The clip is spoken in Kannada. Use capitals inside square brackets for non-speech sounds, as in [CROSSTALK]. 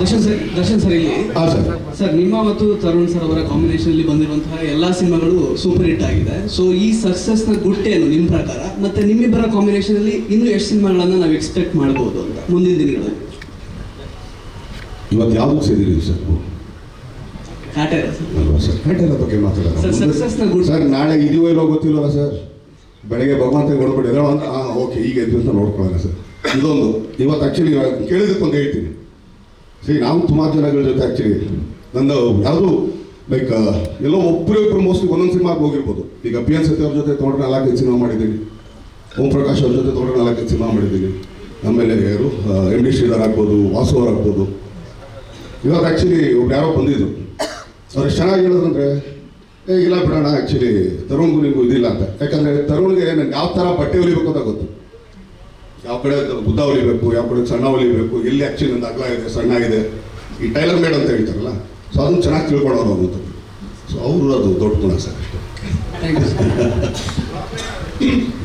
ದರ್ಶನ್ ಸರ್ ದರ್ಶನ್ ಸರ್ ಇಲ್ಲಿ. ಸರ್. ಸರ್ ನಿಮ್ಮ ಮತ್ತು ತರುಣ್ ಸರ್ ಅವರ ಕಾಂಬಿನೇಷನ್ ಅಲ್ಲಿ ಬಂದಿರುವಂತಹ ಎಲ್ಲಾ ಸಿನಿಮಾಗಳು ಸೂಪರ್ ಹಿಟ್ ಆಗಿದೆ. ಸೊ ಈ ಸಕ್ಸಸ್ನ ಗುಟ್ಟೇನು ನಿಮ್ಮ ಪ್ರಕಾರ? ಮತ್ತೆ ನಿಮ್ಮಿಬ್ಬರ ಕಾಂಬಿನೇಷನ್ ಅಲ್ಲಿ ಇನ್ನು ಎಷ್ಟು ಸಿನಿಮಾಗಳನ್ನ ನಾವು ಎಕ್ಸ್ಪೆಕ್ಟ್ ಮಾಡಬಹುದು ಅಂತ ಮುಂದಿನ ದಿನಗಳಲ್ಲಿ? ಇವತ್ತು ಯಾವುದು ಸೇರಿದ್ದೀವಿ ಸರ್? ಕಾಟೇರ ಸರ್? ಕಟ್ಟೆರ ಬಗ್ಗೆ ಸರ್, ಮಾತಾಡೋಣ ಸರ್ ನಾಳೆ ಇದೀವೋ ಇಲ್ಲೋ ಗೊತ್ತಿಲ್ಲಲ್ಲ ಸರ್? ಬೆಳಗ್ಗೆ ಭಗವಂತ ಎದ್ದೇಳೋ ಅಂತ ಓಕೆ ಈಗ ಎದ್ದು ಅಂತ ನೋಡ್ಕೊಳ್ಳೋಣ ಸರ್. ಇದೊಂದು. ಇವತ್ತು ಆ್ಯಕ್ಚುಲಿ ಕೇಳಿದಕ್ಕೊಂದು ಹೇಳ್ತೀನಿ. ಸರಿ ನಾವು ಸುಮಾರು ಜನಗಳ ಜೊತೆ ಆ್ಯಕ್ಚುಲಿ ನನ್ನ ಯಾವುದು ಲೈಕ್ ಎಲ್ಲೋ ಒಬ್ಬರು ಇಬ್ಬರು ಮೋಸ್ಟ್ಲಿ ಒಂದೊಂದು ಸಿನಿಮಾಗೆ ಹೋಗಿರ್ಬೋದು. ಈಗ ಪಿ ಎನ್ ಸತ್ಯ ಅವ್ರ ಜೊತೆ ತೊಗೊಂಡ್ರೆ ನಾಲ್ಕೈದು ಸಿನಿಮಾ ಮಾಡಿದ್ದೀನಿ. ಓಂ ಪ್ರಕಾಶ್ ಅವ್ರ ಜೊತೆ ತೊಗೊಂಡ್ರೆ ನಾಲ್ಕೈದು ಸಿನಿಮಾ ಮಾಡಿದ್ದೀನಿ. ಆಮೇಲೆ ಯಾರು ಎಂ ಡಿ ಶ್ರೀಧರ್ ಆಗ್ಬೋದು, ವಾಸು ಅವ್ರು ಆಗ್ಬೋದು. ಇವಾಗ ಆ್ಯಕ್ಚುಲಿ ಒಬ್ರು ಯಾರೋ ಬಂದಿದ್ರು. ಅವ್ರು ಎಷ್ಟು ಚೆನ್ನಾಗಿ ಹೇಳಿದ್ರಂದ್ರೆ, ಏ, ಇಲ್ಲ ಬಿಡೋಣ ಆ್ಯಕ್ಚುಲಿ ತರುಣ್ಗೂ ನಿಮಗೂ ಇದಿಲ್ಲ ಅಂತ. ಯಾಕಂದರೆ ತರುಣ್ಗೆ ನನಗೆ ಯಾವ ಥರ ಬಟ್ಟೆ ಹೊಲಿಬೇಕು ಅಂತ ಗೊತ್ತು. ಯಾವ ಕಡೆ ಉದ್ದ ಹೊಲಿಬೇಕು ಯಾವ ಕಡೆ ಸಣ್ಣ ಹೊಲಿಬೇಕು ಎಲ್ಲಿ ಆ್ಯಕ್ಚುಲಿ ಅಗಲ ಇದೆ ಸಣ್ಣ ಇದೆ ಈ ಟೈಲರ್ ಮೇಡ್ ಅಂತ ಹೇಳ್ತಾರಲ್ಲ ಸೊ ಅದನ್ನು ಚೆನ್ನಾಗಿ ತಿಳ್ಕೊಳ್ಳೋರು ಅನ್ನೋದು ಸೊ ಅವರು ಅದು ದೊಡ್ಡ ಗುಣ ಸರ್ ಅಷ್ಟೇ. Thank you [LAUGHS]